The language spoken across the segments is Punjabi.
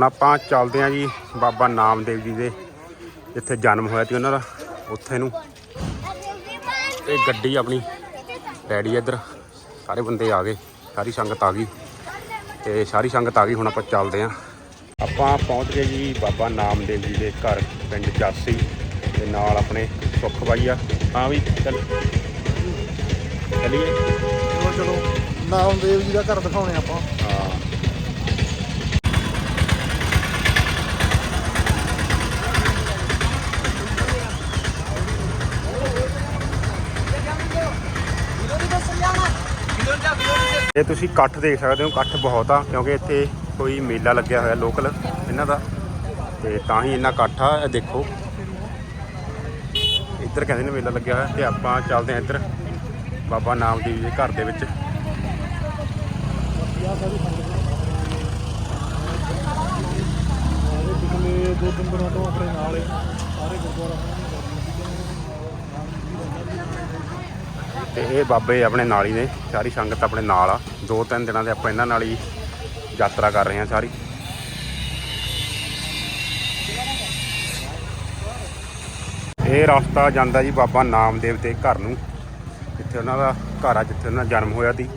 ਹੁਣ ਆਪਾਂ ਚੱਲਦੇ ਆਂ ਜੀ ਬਾਬਾ ਨਾਮਦੇਵ ਜੀ ਦੇ, ਜਿੱਥੇ ਜਨਮ ਹੋਇਆ ਸੀ ਉਹਨਾਂ ਦਾ, ਉੱਥੇ ਨੂੰ। ਇਹ ਗੱਡੀ ਆਪਣੀ ਰੈਡੀ ਇੱਧਰ, ਸਾਰੇ ਬੰਦੇ ਆ ਗਏ, ਸਾਰੀ ਸੰਗਤ ਆ ਗਈ। ਤੇ ਸਾਰੀ ਸੰਗਤ ਆ ਗਈ, ਹੁਣ ਆਪਾਂ ਚੱਲਦੇ ਆਂ। ਆਪਾਂ ਪਹੁੰਚ ਗਏ ਜੀ ਬਾਬਾ ਨਾਮਦੇਵ ਜੀ ਦੇ ਘਰ, ਪਿੰਡ ਚਾਸੀ ਤੇ ਨਾਲ ਆਪਣੇ ਸੁੱਖ ਬਾਈ ਆ। ਹਾਂ ਵੀ, ਚੱਲ। ਚੱਲੀਏ। ਚਲੋ ਚਲੋ। ਨਾਮਦੇਵ ਜੀ ਦਾ ਘਰ ਦਿਖਾਉਣੇ ਆਪਾਂ। ਇਹ ਤੁਸੀਂ ਇਕੱਠ ਦੇਖ ਸਕਦੇ ਹੋ, ਇਕੱਠ ਬਹੁਤ ਆ, ਕਿਉਂਕਿ ਇੱਥੇ ਕੋਈ ਮੇਲਾ ਲੱਗਿਆ ਹੋਇਆ ਲੋਕਲ ਇਹਨਾਂ ਦਾ। ਤੇ ਤਾਂ ਹੀ ਇੰਨਾ ਇਕੱਠ ਆ, ਇਹ ਦੇਖੋ। ਇੱਧਰ ਕਹਿੰਦੇ ਨੇ ਮੇਲਾ ਲੱਗਿਆ ਹੋਇਆ ਤੇ ਆਪਾਂ ਚੱਲਦੇ ਹਾਂ ਇੱਧਰ, ਬਾਬਾ ਨਾਮਦੇਵ ਜੀ ਦੇ ਘਰ ਦੇ ਵਿੱਚ। ਦੋ ਤਿੰਨ ਦਿਨਾਂ ਤੋਂ ਆਪਣੇ ਨਾਲ ਸਾਰੇ ਗੁਰਦੁਆਰਾ ਤੇ ਇਹ ਬਾਬੇ ਆਪਣੇ ਨਾਲ ਹੀ ਨੇ ਸਾਰੀ ਸੰਗਤ ਆਪਣੇ ਨਾਲ ਆ। ਦੋ ਤਿੰਨ ਦਿਨਾਂ ਦੇ ਆਪਾਂ ਇਹਨਾਂ ਨਾਲ ਹੀ ਯਾਤਰਾ ਕਰ ਰਹੇ ਹਾਂ ਸਾਰੀ। ਇਹ ਰਸਤਾ ਜਾਂਦਾ ਜੀ ਬਾਬਾ ਨਾਮਦੇਵ ਦੇ ਘਰ ਨੂੰ, ਜਿੱਥੇ ਉਹਨਾਂ ਦਾ ਘਰ ਆ, ਜਿੱਥੇ ਉਹਨਾਂ ਦਾ ਜਨਮ ਹੋਇਆ ਸੀ।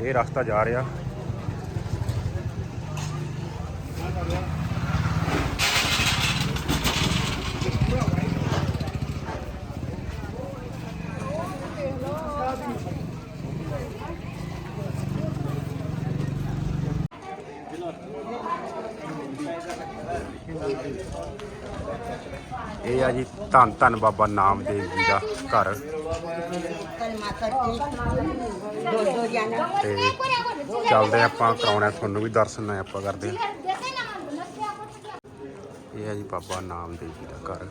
ਇਹ ਰਸਤਾ ਜਾ ਰਿਹਾ। ਇਹ ਆ ਜੀ ਧੰਨ ਧੰਨ ਬਾਬਾ ਨਾਮਦੇਵ ਜੀ ਦਾ ਘਰ। ਤੇ ਚੱਲਦੇ ਆਪਾਂ ਕਰਾਉਣਾ, ਤੁਹਾਨੂੰ ਵੀ ਦਰਸ਼ਨ ਆਪਾਂ ਕਰਦੇ ਹਾਂ ਇਹ ਹੈ ਜੀ ਬਾਬਾ ਨਾਮਦੇਵ ਜੀ ਦਾ ਘਰ।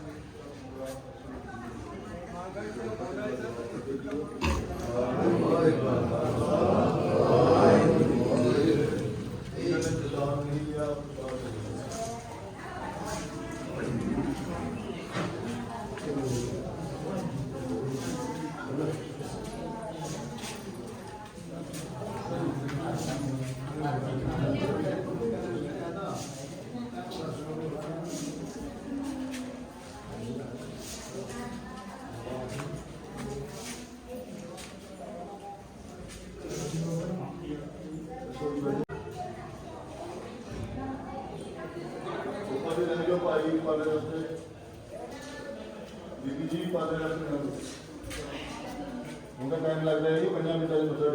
ਪਾਦੇ ਰਹਿ ਜਾਓ ਭਾਈ ਪਾਦੇ ਰਸਤੇ ਬੀਬੀ ਜੀ ਪਾਦੇ ਰਸਤੇ ਨੂੰ ਹੁਣ ਤਾਂ ਟਾਈਮ ਲੱਗਦਾ ਹੈ ਜੀ ਪੰਜਾਂ ਮਿੰਟਾਂ ਦੇ ਮੱਥਾ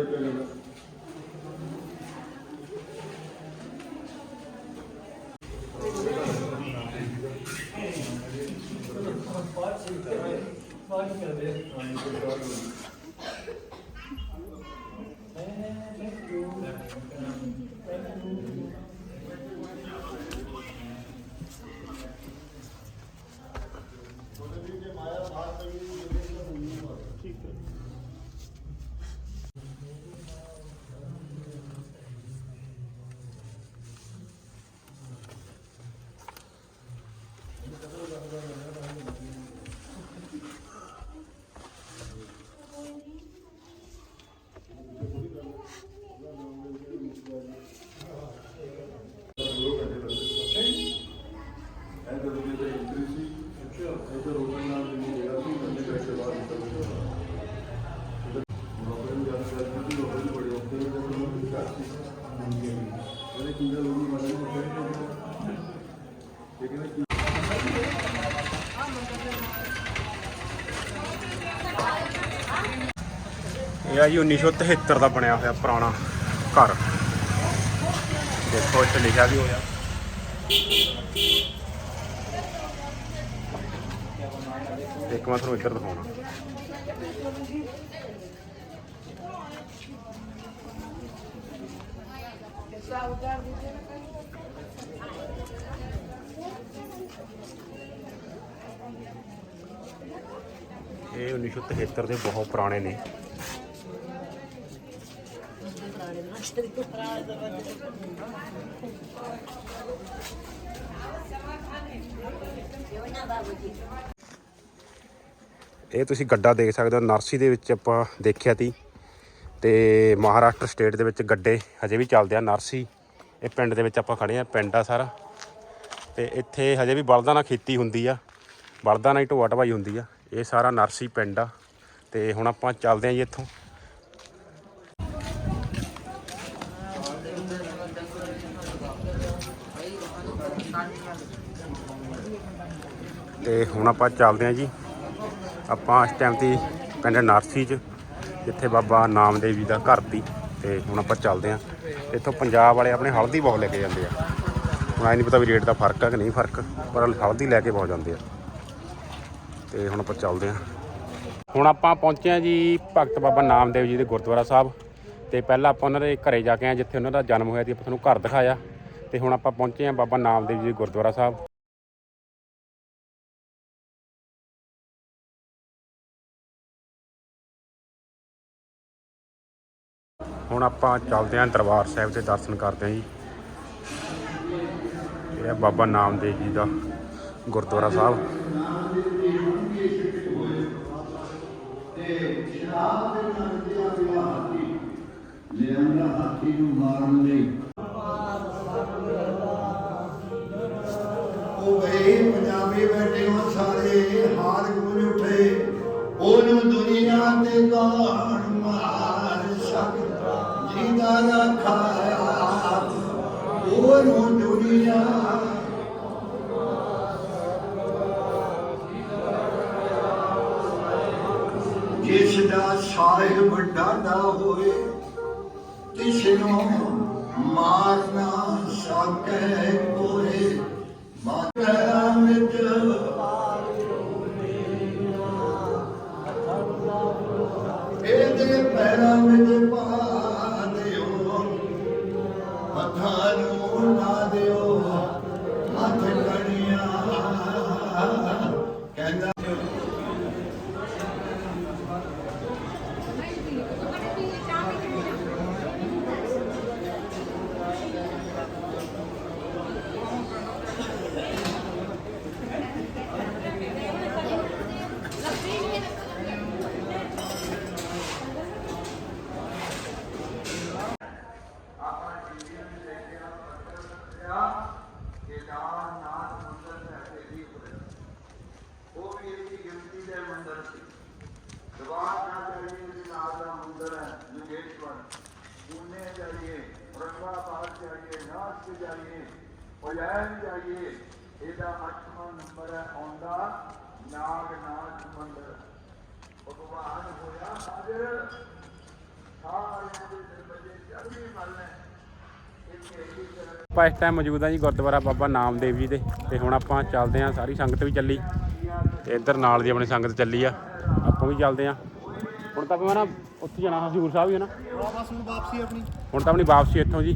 ਇਹ ਆ ਜੀ 1973 ਦਾ ਬਣਿਆ ਹੋਇਆ ਪੁਰਾਣਾ ਘਰ। ਦੇਖੋ ਇੱਥੇ ਲਿਖਿਆ ਵੀ ਹੋਇਆ। ਇੱਕ ਮੈਂ ਤੁਹਾਨੂੰ ਇੱਧਰ ਦਿਖਾਉਣਾ। ਇਹ 1973 ਦੇ ਬਹੁਤ ਪੁਰਾਣੇ ਨੇ। ਇਹ ਤੁਸੀਂ ਗੱਡਾ ਦੇਖ ਸਕਦੇ ਹੋ। ਨਰਸੀ ਦੇ ਵਿੱਚ ਆਪਾਂ ਦੇਖਿਆ ਸੀ ਤੇ ਮਹਾਰਾਸ਼ਟਰ ਸਟੇਟ ਦੇ ਵਿੱਚ ਗੱਡੇ ਹਜੇ ਵੀ ਚੱਲਦੇ ਆ, ਨਰਸੀ, ਇਹ ਪਿੰਡ ਦੇ ਵਿੱਚ ਆਪਾਂ ਖੜੇ ਆ, ਪਿੰਡ ਆ ਸਾਰਾ। ਤੇ ਇੱਥੇ ਹਜੇ ਵੀ ਬਲਦਾਂ ਨਾਲ ਖੇਤੀ ਹੁੰਦੀ ਆ, ਬਲਦਾਂ ਨਾਲ ਹੀ ਢੋਆ ਢਵਾਈ ਹੁੰਦੀ ਆ, ਇਹ ਸਾਰਾ ਨਰਸੀ ਪਿੰਡ ਆ, ਤੇ ਹੁਣ ਆਪਾਂ ਚੱਲਦੇ ਆ ਜੀ ਇੱਥੋਂ। ਤੇ ਹੁਣ ਆਪਾਂ ਚੱਲਦੇ ਆ ਜੀ, ਆਪਾਂ ਇਸ ਟਾਈਮ ਤੇ ਪਿੰਡ ਨਰਸੀ 'ਚ। ਜਿੱਥੇ ਬਾਬਾ ਨਾਮਦੇਵ ਜੀ ਦਾ ਘਰ ਸੀ ਤੇ ਹੁਣ ਆਪਾਂ ਚੱਲਦੇ ਆ ਇੱਥੋਂ ਪੰਜਾਬ ਵਾਲੇ ਆਪਣੇ ਹਲਦੀ ਬਹੁਤ ਲੈ ਕੇ ਜਾਂਦੇ ਆ। ਹੁਣ ਐ ਨਹੀਂ ਪਤਾ ਵੀ ਰੇਟ ਦਾ ਫ਼ਰਕ ਆ ਕਿ ਨਹੀਂ ਫ਼ਰਕ, ਪਰ ਹਲਦੀ ਲੈ ਕੇ ਬਹੁਤ ਜਾਂਦੇ ਆ। ਤੇ ਹੁਣ ਆਪਾਂ ਚੱਲਦੇ ਆ ਹੁਣ ਆਪਾਂ ਪਹੁੰਚੇ ਆ ਜੀ ਭਗਤ ਬਾਬਾ ਨਾਮਦੇਵ ਜੀ ਦੇ ਗੁਰਦੁਆਰਾ ਸਾਹਿਬ। ਤੇ ਪਹਿਲਾਂ ਆਪਾਂ ਉਹਨਾਂ ਦੇ ਘਰੇ ਜਾ ਕੇ ਆਏ ਜਿੱਥੇ ਉਹਨਾਂ ਦਾ ਜਨਮ ਹੋਇਆ ਸੀ, ਆਪਾਂ ਤੁਹਾਨੂੰ ਘਰ ਦਿਖਾਇਆ। ਤੇ ਹੁਣ ਆਪਾਂ ਪਹੁੰਚੇ ਆ ਬਾਬਾ ਨਾਮਦੇਵ ਜੀ ਦੇ ਗੁਰਦੁਆਰਾ ਸਾਹਿਬ। ਹੁਣ ਆਪਾਂ ਚੱਲਦੇ ਆਂ ਦਰਬਾਰ ਸਾਹਿਬ ਦੇ ਦਰਸ਼ਨ ਕਰਦੇ ਆਂ ਜੀ। ਇਹ ਬਾਬਾ ਨਾਮਦੇਵ ਜੀ ਦਾ ਗੁਰਦੁਆਰਾ ਸਾਹਿਬ। ਲਿਆਂਦਾ ਹਾਥੀ ਨੂੰ ਮਾਰਨ ਲਈ ਜਿਸ ਦਾ ਸਾਹਿਬ ਡਾਡਾ ਹੋਏ ਕਿਸ ਨੂੰ ਮਾਰ ਨਾ ਕੋਏ ਮਾਤਾ ਉਜੈਨ ਜਾਈਏ ਇਹਦਾ 8ਵਾਂ ਨੰਬਰ ਹੈ ਆਉਂਦਾ ਨਾਗਨਾਥ ਮੰਦਰ ਭਗਵਾਨ ਹੋਇਆ ਹਾਜ਼ਰ ਸਾਰਿਆਂ ਦੇ ਦਰਵਾਜ਼ੇ ਹੀ ਕਰ ਆਪਾਂ ਇਸ ਟਾਈਮ ਮੌਜੂਦ ਆ ਜੀ ਗੁਰਦੁਆਰਾ ਬਾਬਾ ਨਾਮਦੇਵ ਜੀ ਦੇ ਤੇ ਹੁਣ ਆਪਾਂ ਚੱਲਦੇ ਆ ਸਾਰੀ ਸੰਗਤ ਵੀ ਚੱਲੀ। ਤੇ ਇੱਧਰ ਨਾਲ ਦੀ ਆਪਣੀ ਸੰਗਤ ਚੱਲੀ ਆ। ਆਪਾਂ ਵੀ ਚੱਲਦੇ ਆ ਹੁਣ ਤਾਂ ਆਪਾਂ ਨਾ ਉੱਥੇ ਜਾਣਾ ਹਜ਼ੂਰ ਸਾਹਿਬ ਹੀ ਹੈ ਨਾ। ਬਸ ਨੂੰ ਵਾਪਸੀ ਆਪਣੀ। ਹੁਣ ਤਾਂ ਆਪਣੀ ਵਾਪਸੀ ਇੱਥੋਂ ਜੀ।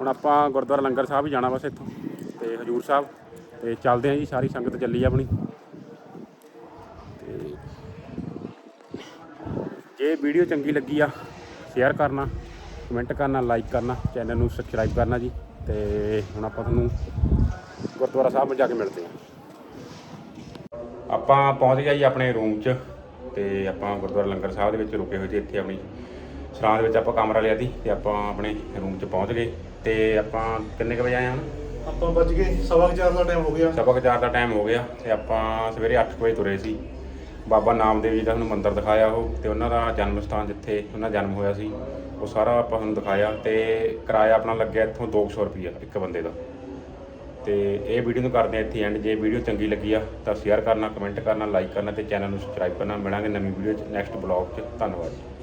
ਹੁਣ ਆਪਾਂ ਗੁਰਦੁਆਰਾ ਲੰਗਰ ਸਾਹਿਬ ਹੀ ਜਾਣਾ ਬਸ ਇੱਥੋਂ, ਤੇ ਹਜੂਰ ਸਾਹਿਬ, ਤੇ ਚੱਲਦੇ ਆਂ ਜੀ, ਸਾਰੀ ਸੰਗਤ ਚੱਲੀ ਆ ਆਪਣੀ। ਤੇ ਜੇ ਵੀਡੀਓ ਚੰਗੀ ਲੱਗੀ ਆ ਸ਼ੇਅਰ ਕਰਨਾ ਕਮੈਂਟ ਕਰਨਾ ਲਾਈਕ ਕਰਨਾ ਚੈਨਲ ਨੂੰ ਸਬਸਕ੍ਰਾਈਬ ਕਰਨਾ ਜੀ, ਤੇ ਹੁਣ ਆਪਾਂ ਤੁਹਾਨੂੰ ਗੁਰਦੁਆਰਾ ਸਾਹਿਬ ਜਾ ਕੇ ਮਿਲਦੇ ਹਾਂ। ਆਪਾਂ ਪਹੁੰਚ ਗਏ ਜੀ ਆਪਣੇ ਰੂਮ 'ਚ, ਤੇ ਆਪਾਂ ਗੁਰਦੁਆਰਾ ਲੰਗਰ ਸਾਹਿਬ ਦੇ ਵਿੱਚ ਰੁਕੇ ਹੋਏ ਸੀ ਇੱਥੇ ਆਪਣੀ। ਸਰਾਂ ਦੇ ਵਿੱਚ ਆਪਾਂ ਕਮਰਾ ਲਿਆ ਸੀ ਤੇ ਆਪਾਂ ਆਪਣੇ ਰੂਮ 'ਚ ਪਹੁੰਚ ਗਏ ਤੇ ਆਪਾਂ ਕਿੰਨੇ ਕੁ ਵਜੇ ਆਏ ਹਾਂ? ਆਪਾਂ ਵੱਜ ਗਏ ਸਵਾ ਕੁ ਚਾਰ ਦਾ ਟਾਈਮ ਹੋ ਗਿਆ। ਸਵਾ ਕੁ ਚਾਰ ਦਾ ਟਾਈਮ ਹੋ ਗਿਆ ਤੇ ਆਪਾਂ ਸਵੇਰੇ 8 ਵਜੇ ਤੁਰੇ ਸੀ। ਬਾਬਾ ਨਾਮਦੇਵ ਜੀ ਦਾ ਤੁਹਾਨੂੰ ਮੰਦਿਰ ਦਿਖਾਇਆ ਉਹ ਤੇ ਉਹਨਾਂ ਦਾ ਜਨਮ ਸਥਾਨ ਜਿੱਥੇ ਉਹਨਾਂ ਦਾ ਜਨਮ ਹੋਇਆ ਸੀ ਉਹ ਸਾਰਾ ਆਪਾਂ ਤੁਹਾਨੂੰ ਦਿਖਾਇਆ ਤੇ ਕਿਰਾਇਆ ਆਪਣਾ ਲੱਗਿਆ ਇੱਥੋਂ 200 ਰੁਪਈਆ ਇੱਕ ਬੰਦੇ ਦਾ। ਤੇ ਇਹ ਵੀਡੀਓ ਨੂੰ ਕਰਦੇ ਹਾਂ ਇੱਥੇ ਐਂਡ ਜੇ ਵੀਡੀਓ ਚੰਗੀ ਲੱਗੀ ਆ ਤਾਂ ਸ਼ੇਅਰ ਕਰਨਾ ਕਮੈਂਟ ਕਰਨਾ ਲਾਈਕ ਕਰਨਾ ਤੇ ਚੈਨਲ ਨੂੰ ਸਬਸਕ੍ਰਾਈਬ ਕਰਨਾ। ਮਿਲਾਂਗੇ ਨਵੀਂ ਵੀਡੀਓ 'ਚ ਨੈਕਸਟ ਬਲੌਗ 'ਚ। ਧੰਨਵਾਦ ਜੀ।